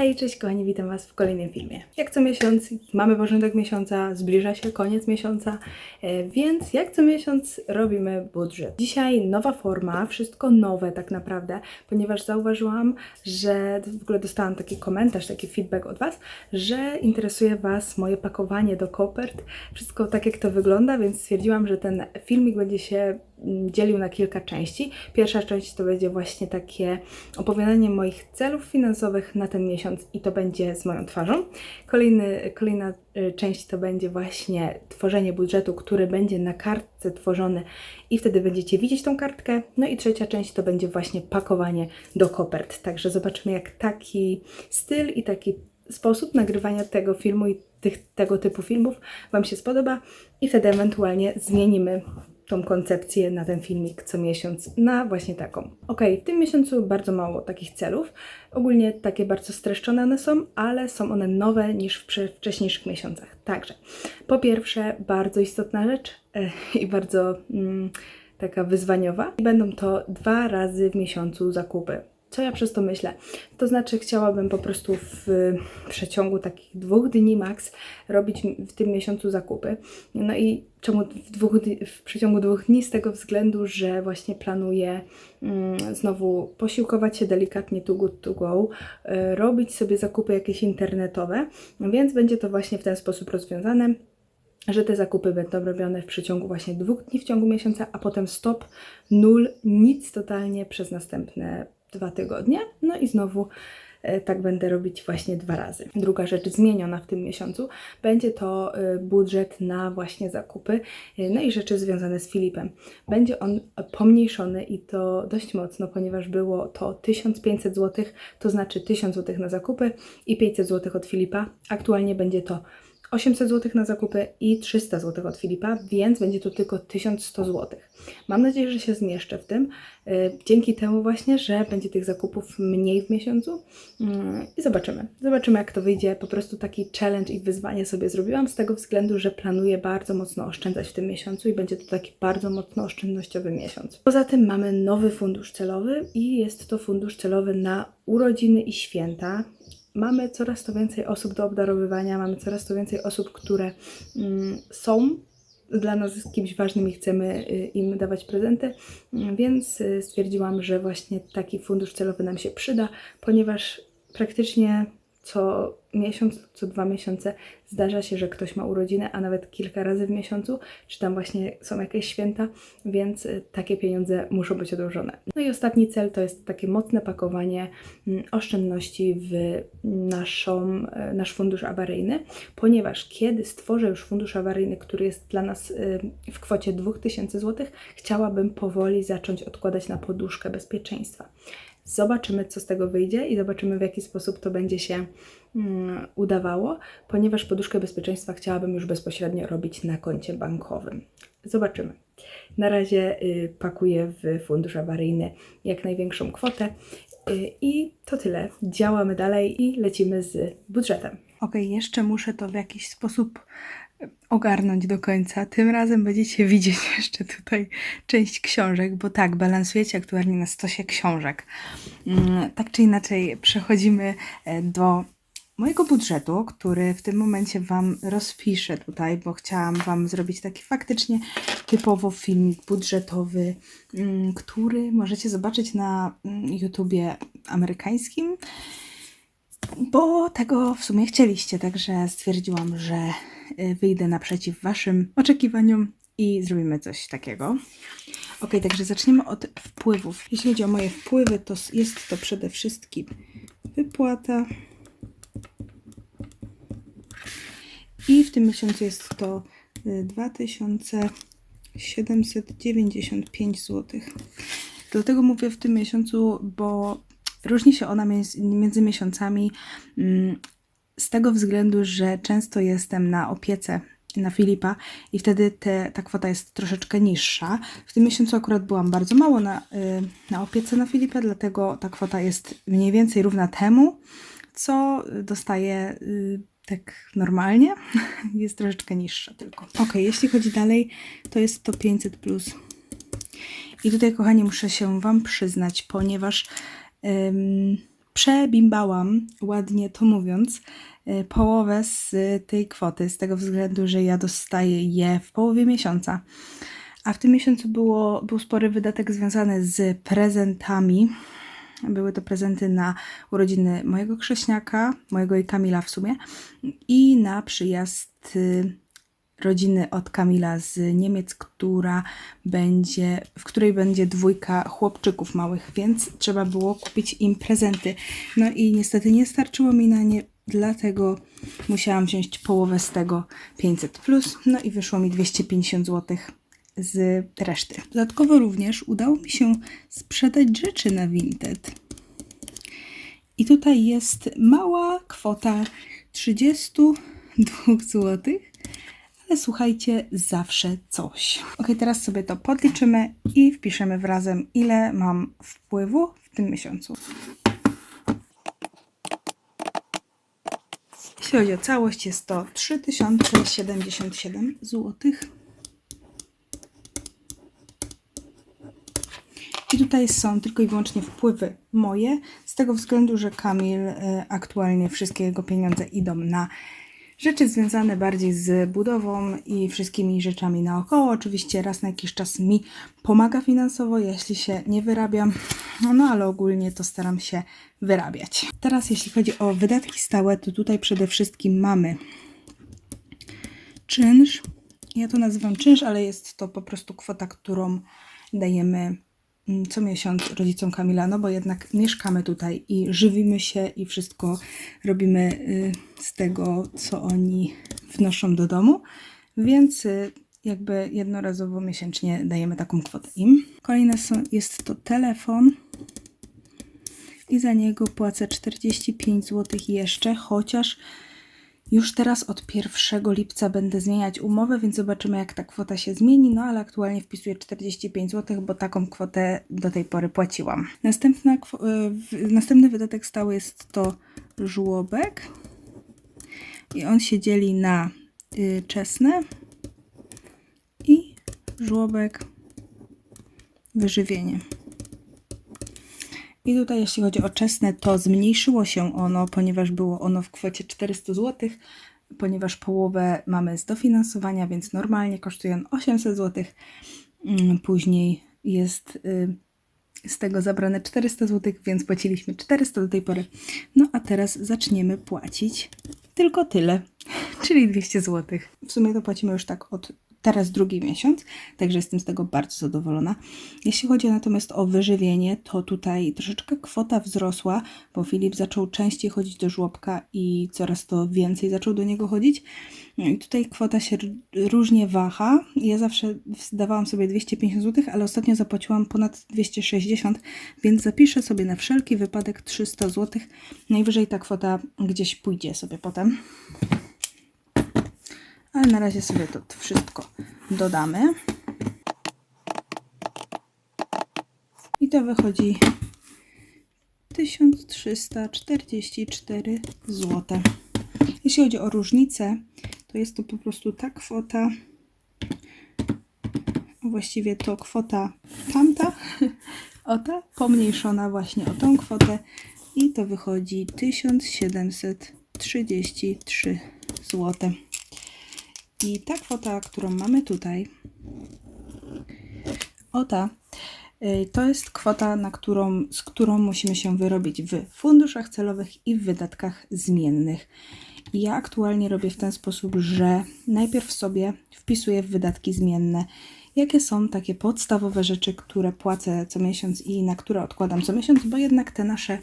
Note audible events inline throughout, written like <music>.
Hej, cześć kochani, witam Was w kolejnym filmie. Jak co miesiąc mamy początek miesiąca, zbliża się koniec miesiąca, e, więc jak co miesiąc robimy budżet. Dzisiaj nowa forma, wszystko nowe tak naprawdę, ponieważ zauważyłam, że w ogóle dostałam taki komentarz, taki feedback od Was, że interesuje Was moje pakowanie do kopert, wszystko tak jak to wygląda, więc stwierdziłam, że ten filmik będzie się dzielił na kilka części. Pierwsza część to będzie właśnie takie opowiadanie moich celów finansowych na ten miesiąc i to będzie z moją twarzą. Kolejny, kolejna y, część to będzie właśnie tworzenie budżetu, który będzie na kartce tworzony i wtedy będziecie widzieć tą kartkę. No i trzecia część to będzie właśnie pakowanie do kopert. Także zobaczymy jak taki styl i taki sposób nagrywania tego filmu i tych, tego typu filmów Wam się spodoba i wtedy ewentualnie zmienimy tą koncepcję na ten filmik co miesiąc na właśnie taką. Ok, w tym miesiącu bardzo mało takich celów. Ogólnie takie bardzo streszczone one są, ale są one nowe niż w wcześniejszych miesiącach. Także, po pierwsze, bardzo istotna rzecz e, i bardzo mm, taka wyzwaniowa. Będą to dwa razy w miesiącu zakupy. Co ja przez to myślę? To znaczy, chciałabym po prostu w przeciągu takich dwóch dni max robić w tym miesiącu zakupy. No i czemu w, dwóch, w przeciągu dwóch dni? Z tego względu, że właśnie planuję mm, znowu posiłkować się delikatnie too good to go, y, robić sobie zakupy jakieś internetowe, więc będzie to właśnie w ten sposób rozwiązane że te zakupy będą robione w przeciągu właśnie dwóch dni w ciągu miesiąca, a potem stop, nul, nic totalnie przez następne dwa tygodnie. No i znowu e, tak będę robić właśnie dwa razy. Druga rzecz zmieniona w tym miesiącu będzie to e, budżet na właśnie zakupy, e, no i rzeczy związane z Filipem. Będzie on pomniejszony i to dość mocno, ponieważ było to 1500 zł, to znaczy 1000 zł na zakupy i 500 zł od Filipa. Aktualnie będzie to 800 zł na zakupy i 300 zł od Filipa, więc będzie to tylko 1100 zł. Mam nadzieję, że się zmieszczę w tym, y, dzięki temu właśnie, że będzie tych zakupów mniej w miesiącu Mm, i zobaczymy. Zobaczymy jak to wyjdzie. Po prostu taki challenge i wyzwanie sobie zrobiłam z tego względu, że planuję bardzo mocno oszczędzać w tym miesiącu i będzie to taki bardzo mocno oszczędnościowy miesiąc. Poza tym mamy nowy fundusz celowy i jest to fundusz celowy na urodziny i święta mamy coraz to więcej osób do obdarowywania, mamy coraz to więcej osób, które mm, są dla nas kimś ważnym i chcemy y, im dawać prezenty, Mm, więc y, stwierdziłam, że właśnie taki fundusz celowy nam się przyda, ponieważ praktycznie co miesiąc co dwa miesiące zdarza się, że ktoś ma urodziny, a nawet kilka razy w miesiącu, czy tam właśnie są jakieś święta, więc y, takie pieniądze muszą być odłożone. No i ostatni cel to jest takie mocne pakowanie mm, oszczędności w naszą, e, nasz fundusz awaryjny, ponieważ kiedy stworzę już fundusz awaryjny, który jest dla nas y, w kwocie 2000 zł, chciałabym powoli zacząć odkładać na poduszkę bezpieczeństwa. Zobaczymy, co z tego wyjdzie i zobaczymy, w jaki sposób to będzie się mm, udawało, ponieważ poduszkę bezpieczeństwa chciałabym już bezpośrednio robić na koncie bankowym. Zobaczymy. Na razie y, pakuję w fundusz awaryjny jak największą kwotę y, i to tyle. Działamy dalej i lecimy z budżetem. Ok, jeszcze muszę to w jakiś sposób ogarnąć do końca. Tym razem będziecie widzieć <laughs> jeszcze tutaj część książek, bo tak, balansujecie aktualnie na stosie książek. Mm, Tak czy inaczej, przechodzimy e, do mojego budżetu, który w tym momencie Wam rozpiszę tutaj, bo chciałam Wam zrobić taki faktycznie typowo filmik budżetowy, mm, który możecie zobaczyć na mm, YouTubie amerykańskim bo tego w sumie chcieliście, także stwierdziłam, że wyjdę naprzeciw Waszym oczekiwaniom i zrobimy coś takiego. Ok, także zaczniemy od wpływów. Jeśli chodzi o moje wpływy, to jest to przede wszystkim wypłata. I w tym miesiącu jest to y, 2795 zł. Dlatego mówię w tym miesiącu, bo różni się ona między, między miesiącami mm, z tego względu, że często jestem na opiece na Filipa i wtedy te, ta kwota jest troszeczkę niższa. W tym miesiącu akurat byłam bardzo mało na, y, na opiece na Filipa, dlatego ta kwota jest mniej więcej równa temu, co dostaję y, tak normalnie. <laughs> Jest troszeczkę niższa tylko. Ok, jeśli chodzi dalej, to jest to 500 plus. I tutaj, kochani, muszę się Wam przyznać, ponieważ przebimbałam, ładnie to mówiąc, y, połowę z tej kwoty, z tego względu, że ja dostaję je w połowie miesiąca. A w tym miesiącu było, był spory wydatek związany z prezentami. Były to prezenty na urodziny mojego krześniaka, mojego i Kamila w sumie, i na przyjazd y, rodziny od Kamila z Niemiec, która będzie, w której będzie dwójka chłopczyków małych, więc trzeba było kupić im prezenty. No i niestety nie starczyło mi na nie, dlatego musiałam wziąć połowę z tego 500 plus, no i wyszło mi 250 zł z reszty. Dodatkowo również udało mi się sprzedać rzeczy na Vinted. I tutaj jest mała kwota 32 zł. Ale słuchajcie, zawsze coś. Ok, teraz sobie to podliczymy i wpiszemy wrazem, ile mam wpływu w tym miesiącu. Jeśli chodzi o całość, jest to 3077 zł. I tutaj są tylko i wyłącznie wpływy moje, z tego względu, że Kamil y, aktualnie wszystkie jego pieniądze idą na rzeczy związane bardziej z budową i wszystkimi rzeczami naokoło. Oczywiście raz na jakiś czas mi pomaga finansowo, jeśli się nie wyrabiam, no ale ogólnie to staram się wyrabiać. Teraz jeśli chodzi o wydatki stałe, to tutaj przede wszystkim mamy czynsz. Ja to nazywam czynsz, ale jest to po prostu kwota, którą dajemy co miesiąc rodzicom Kamila, no bo jednak mieszkamy tutaj i żywimy się i wszystko robimy y, z tego, co oni wnoszą do domu, więc y, jakby jednorazowo miesięcznie dajemy taką kwotę im. Kolejne są, jest to telefon i za niego płacę 45 zł jeszcze, chociaż już teraz od 1 lipca będę zmieniać umowę, więc zobaczymy jak ta kwota się zmieni, no ale aktualnie wpisuję 45 zł, bo taką kwotę do tej pory płaciłam. Następna, w- następny wydatek stały jest to żłobek i on się dzieli na y, czesne i żłobek wyżywienie. I tutaj jeśli chodzi o czesne, to zmniejszyło się ono, ponieważ było ono w kwocie 400 zł, ponieważ połowę mamy z dofinansowania, więc normalnie kosztuje on 800 zł. Mm, Później jest y, z tego zabrane 400 zł, więc płaciliśmy 400 do tej pory. No a teraz zaczniemy płacić tylko tyle, <laughs> czyli 200 zł. W sumie to płacimy już tak od teraz drugi miesiąc, także jestem z tego bardzo zadowolona. Jeśli chodzi natomiast o wyżywienie, to tutaj troszeczkę kwota wzrosła, bo Filip zaczął częściej chodzić do żłobka i coraz to więcej zaczął do niego chodzić. No i tutaj kwota się różnie waha. Ja zawsze zdawałam sobie 250 zł, ale ostatnio zapłaciłam ponad 260, więc zapiszę sobie na wszelki wypadek 300 zł. Najwyżej ta kwota gdzieś pójdzie sobie potem. Ale na razie sobie to wszystko dodamy. I to wychodzi 1344 zł. Jeśli chodzi o różnicę, to jest to po prostu ta kwota, właściwie to kwota tamta, <laughs> o ta, pomniejszona właśnie o tą kwotę i to wychodzi 1733 zł. I ta kwota, którą mamy tutaj, o ta, y, to jest kwota, na którą, z którą musimy się wyrobić w funduszach celowych i w wydatkach zmiennych. Ja aktualnie robię w ten sposób, że najpierw sobie wpisuję w wydatki zmienne, jakie są takie podstawowe rzeczy, które płacę co miesiąc i na które odkładam co miesiąc, bo jednak te nasze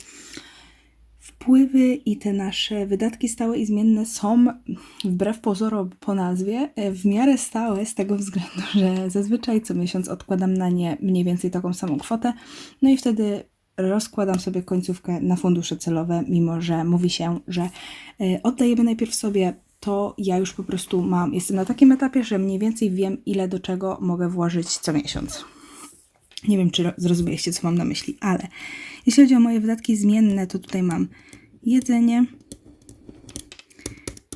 wpływy i te nasze wydatki stałe i zmienne są, wbrew pozorom po nazwie, w miarę stałe z tego względu, <laughs> że zazwyczaj co miesiąc odkładam na nie mniej więcej taką samą kwotę, no i wtedy rozkładam sobie końcówkę na fundusze celowe, mimo że mówi się, że e, oddajemy najpierw sobie to ja już po prostu mam, jestem na takim etapie, że mniej więcej wiem, ile do czego mogę włożyć co miesiąc. Nie wiem, czy ro- zrozumieliście, co mam na myśli, ale jeśli chodzi o moje wydatki zmienne, to tutaj mam jedzenie,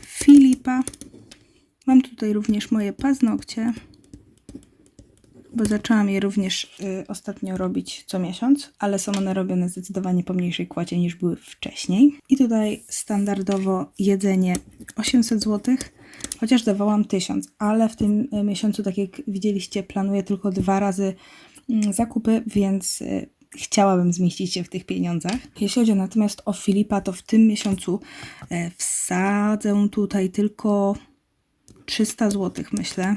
Filipa, mam tutaj również moje paznokcie, bo zaczęłam je również y, ostatnio robić co miesiąc, ale są one robione zdecydowanie po mniejszej kwocie niż były wcześniej. I tutaj standardowo jedzenie 800 zł, chociaż dawałam 1000, ale w tym y, miesiącu, tak jak widzieliście, planuję tylko dwa razy mm, zakupy, więc y, chciałabym zmieścić się w tych pieniądzach. Jeśli chodzi natomiast o Filipa, to w tym miesiącu e, wsadzę tutaj tylko 300 zł, myślę,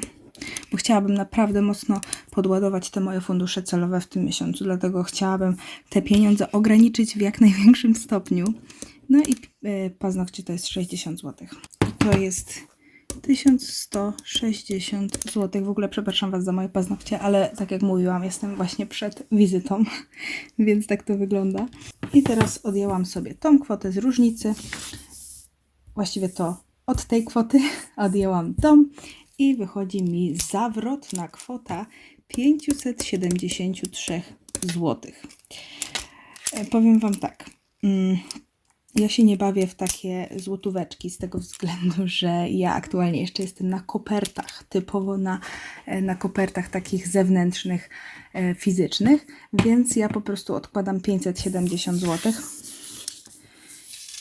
bo chciałabym naprawdę mocno podładować te moje fundusze celowe w tym miesiącu, dlatego chciałabym te pieniądze ograniczyć w jak <laughs> największym stopniu. No i e, paznokcie to jest 60 zł. I to jest 1160 zł. W ogóle przepraszam Was za moje paznokcie, ale tak jak mówiłam, jestem właśnie przed wizytą, <laughs> więc tak to wygląda. I teraz odjęłam sobie tą kwotę z różnicy. Właściwie to od tej kwoty <laughs> odjęłam tą i wychodzi mi zawrotna kwota 573 zł. E, Powiem Wam tak. Ja się nie bawię w takie złotóweczki z tego względu, <laughs> że ja aktualnie jeszcze jestem na kopertach, typowo na, e, na kopertach takich zewnętrznych, e, fizycznych, więc ja po prostu odkładam 570 zł.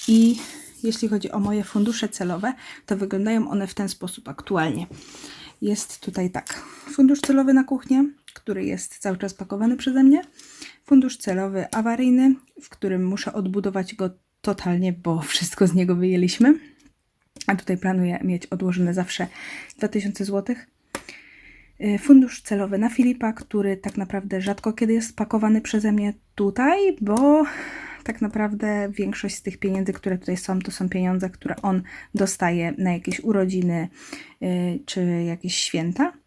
I jeśli chodzi o moje fundusze celowe, to wyglądają one w ten sposób aktualnie. Jest tutaj tak, fundusz celowy na kuchnię, który jest cały czas pakowany przeze mnie. Fundusz celowy awaryjny, w którym muszę odbudować go totalnie, bo wszystko z niego wyjęliśmy. A tutaj planuję mieć odłożone zawsze 2000 zł. Y, Fundusz celowy na Filipa, który tak naprawdę rzadko kiedy jest pakowany przeze mnie tutaj, bo tak naprawdę większość z tych pieniędzy, które tutaj są, to są pieniądze, które on dostaje na jakieś urodziny y, czy jakieś święta.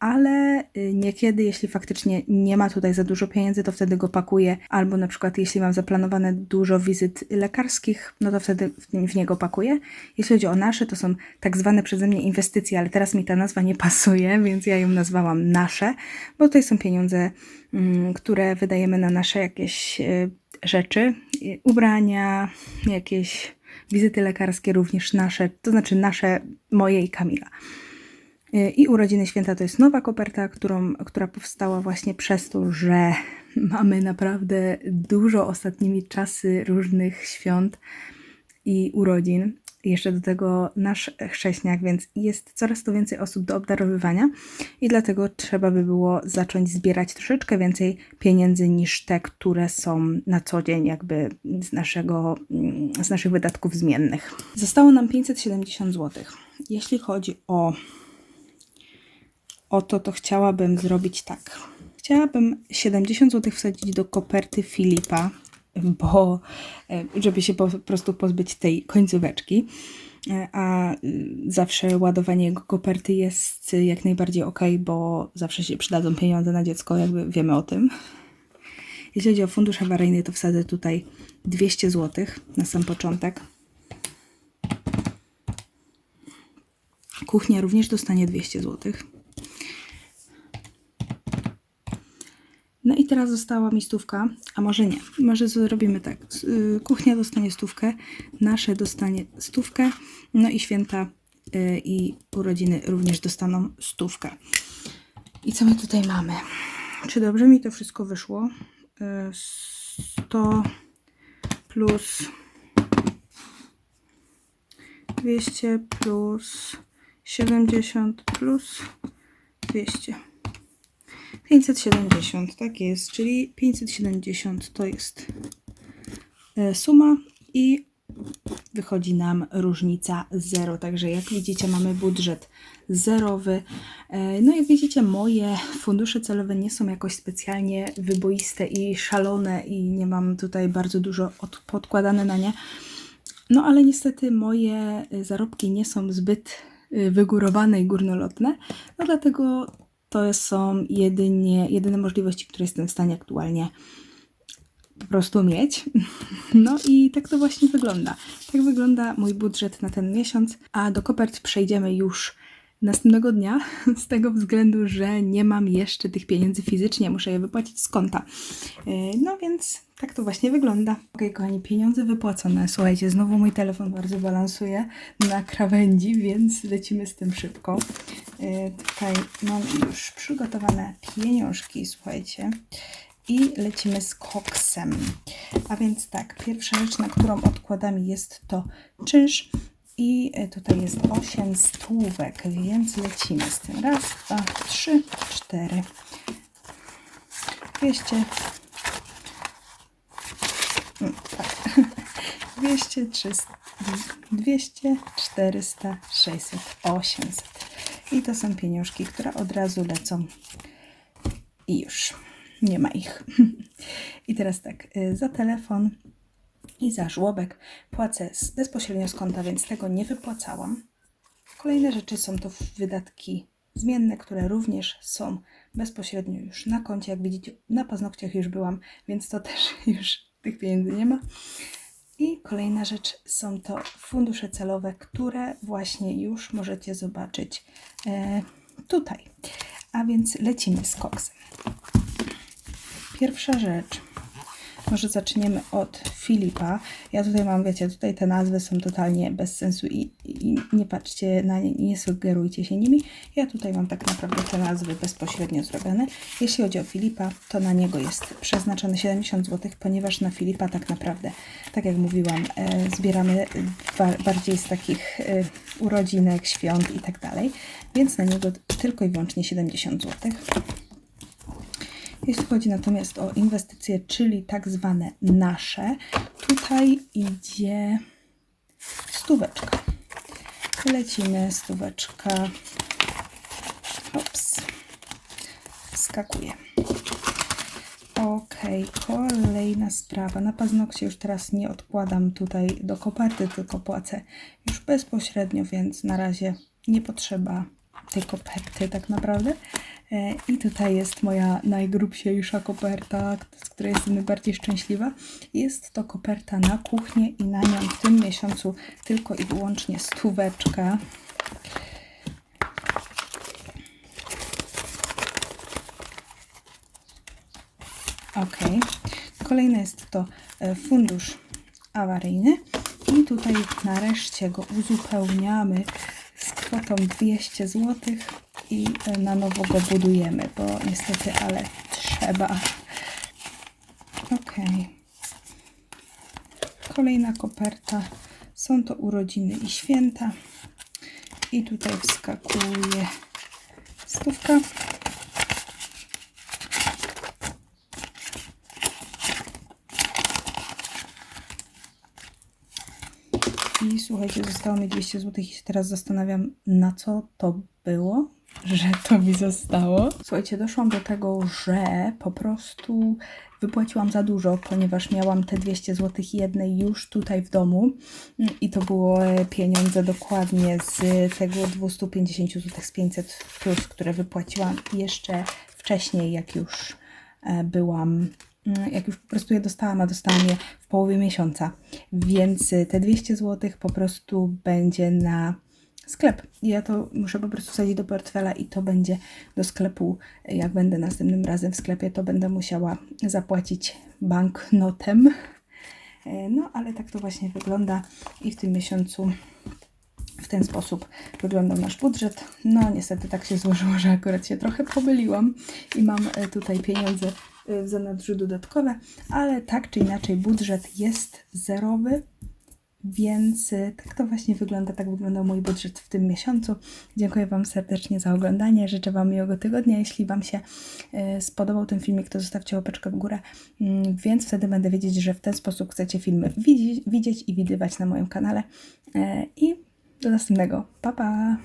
Ale y, niekiedy, jeśli faktycznie nie ma tutaj za dużo pieniędzy, to wtedy go pakuję, albo na przykład jeśli mam zaplanowane dużo wizyt lekarskich, no to wtedy w, niego pakuję. Jeśli chodzi o nasze, to są tak zwane przeze mnie inwestycje, ale teraz mi ta nazwa nie pasuje, <laughs> więc ja ją nazwałam nasze, bo tutaj są pieniądze, mm, które wydajemy na nasze jakieś y, rzeczy, ubrania, jakieś wizyty lekarskie również nasze, to znaczy nasze, moje i Kamila. Y, I urodziny święta to jest nowa koperta, którą, która powstała właśnie przez to, że <laughs> mamy naprawdę dużo ostatnimi czasy różnych świąt i urodzin. Jeszcze do tego nasz chrześniak, więc jest coraz to więcej osób do obdarowywania i dlatego trzeba by było zacząć zbierać troszeczkę więcej pieniędzy niż te, które są na co dzień jakby z, naszego, mm, z naszych wydatków zmiennych. Zostało nam 570 zł. Jeśli chodzi o o to, chciałabym zrobić tak. Chciałabym 70 zł wsadzić do koperty Filipa, bo e, żeby się po prostu pozbyć tej końcóweczki. E, A y, zawsze ładowanie jego koperty jest jak najbardziej ok, bo zawsze się przydadzą pieniądze na dziecko, jakby wiemy o tym. Jeśli chodzi o fundusz awaryjny, to wsadzę tutaj 200 zł na sam początek. Kuchnia również dostanie 200 zł. No i teraz została mi stówka, a może nie. Może zrobimy tak. Y, Kuchnia dostanie stówkę, nasze dostanie stówkę, no i święta y, i urodziny również dostaną stówkę. I co my tutaj mamy? Czy dobrze mi to wszystko wyszło? Y, 100 plus 200 plus 70 plus 200. 570, tak jest, czyli 570 to jest e, suma i wychodzi nam różnica 0. Także jak widzicie mamy budżet zerowy. E, No jak widzicie moje fundusze celowe nie są jakoś specjalnie wyboiste i szalone i nie mam tutaj bardzo dużo od, podkładane na nie. No ale niestety moje y, zarobki nie są zbyt wygórowane i górnolotne, no dlatego to są jedynie, jedyne możliwości, które jestem w stanie aktualnie po prostu mieć. <laughs> No i tak to właśnie wygląda. Tak wygląda mój budżet na ten miesiąc, a do kopert przejdziemy już następnego dnia, <laughs> z tego względu, że nie mam jeszcze tych pieniędzy fizycznie, muszę je wypłacić z konta. Yy, No więc tak to właśnie wygląda. Ok, kochani, pieniądze wypłacone. Słuchajcie, znowu mój telefon bardzo balansuje na krawędzi, więc lecimy z tym szybko. Yy, Tutaj mam już przygotowane pieniążki, słuchajcie. I lecimy z koksem. A więc tak, pierwsza rzecz, na którą odkładam jest to czynsz. I e, tutaj jest 8 stówek, więc lecimy z tym. Raz, dwa, trzy, cztery. 200. Mm, Tak. 200, 300, 200, 400, 600, 800. I to są pieniążki, które od razu lecą. I już. Nie ma ich. <laughs> I teraz tak, y, za telefon i za żłobek płacę bezpośrednio z konta, więc tego nie wypłacałam. Kolejne rzeczy są to wydatki zmienne, które również są bezpośrednio już na koncie. Jak widzicie, na paznokciach już byłam, więc to też <laughs> już tych pieniędzy nie ma. I kolejna rzecz są to fundusze celowe, które właśnie już możecie zobaczyć e, tutaj. A więc lecimy z koksem. Pierwsza rzecz. Może zaczniemy od Filipa. Ja tutaj mam, wiecie, tutaj te nazwy są totalnie bez sensu i, i nie patrzcie na nie, nie sugerujcie się nimi. Ja tutaj mam tak naprawdę te nazwy bezpośrednio zrobione. Jeśli chodzi o Filipa, to na niego jest przeznaczone 70 zł, ponieważ na Filipa tak naprawdę, tak jak mówiłam, e, zbieramy ba bardziej z takich e, urodzinek, świąt i tak dalej, więc na niego tylko i wyłącznie 70 zł. Jeśli chodzi natomiast o inwestycje, czyli tak zwane nasze, tutaj idzie stóweczka. Lecimy, stóweczka. Ops. Skakuje. Ok, kolejna sprawa. Na paznokcie już teraz nie odkładam tutaj do koperty, tylko płacę już bezpośrednio, więc na razie nie potrzeba tej koperty tak naprawdę. E, I tutaj jest moja najgrubsiejsza koperta, z której jestem najbardziej szczęśliwa. Jest to koperta na kuchnię i na nią w tym miesiącu tylko i wyłącznie stóweczka. Ok. Kolejny jest to e, fundusz awaryjny. I tutaj nareszcie go uzupełniamy z kwotą 200 zł i e, na nowo go budujemy, bo niestety, ale trzeba. Ok. Kolejna koperta. Są to urodziny i święta. I tutaj wskakuje stówka. I słuchajcie, zostało mi 200 zł i się teraz zastanawiam, na co to było, że to mi zostało. Słuchajcie, doszłam do tego, że po prostu wypłaciłam za dużo, ponieważ miałam te 200 zł jednej już tutaj w domu i to było pieniądze dokładnie z tego 250 zł z 500 plus, które wypłaciłam jeszcze wcześniej, jak już e, byłam Mm, jak już po prostu je dostałam, a dostałam je w połowie miesiąca. Więc te 200 zł po prostu będzie na sklep. Ja to muszę po prostu wsadzić do portfela i to będzie do sklepu. Jak będę następnym razem w sklepie, to będę musiała zapłacić banknotem. E, No, ale tak to właśnie wygląda i w tym miesiącu w ten sposób wyglądał nasz budżet. No niestety tak się złożyło, że akurat się trochę pomyliłam i mam e, tutaj pieniądze e, w zanadrzu dodatkowe, ale tak czy inaczej budżet jest zerowy, więc e, tak to właśnie wygląda, tak wyglądał mój budżet w tym miesiącu. Dziękuję Wam serdecznie za oglądanie, życzę Wam miłego tygodnia. Jeśli Wam się e, spodobał ten filmik, to zostawcie łapeczkę w górę, mm, więc wtedy będę wiedzieć, że w ten sposób chcecie filmy widzieć, widzieć i widywać na moim kanale. E, I do następnego. Pa, pa!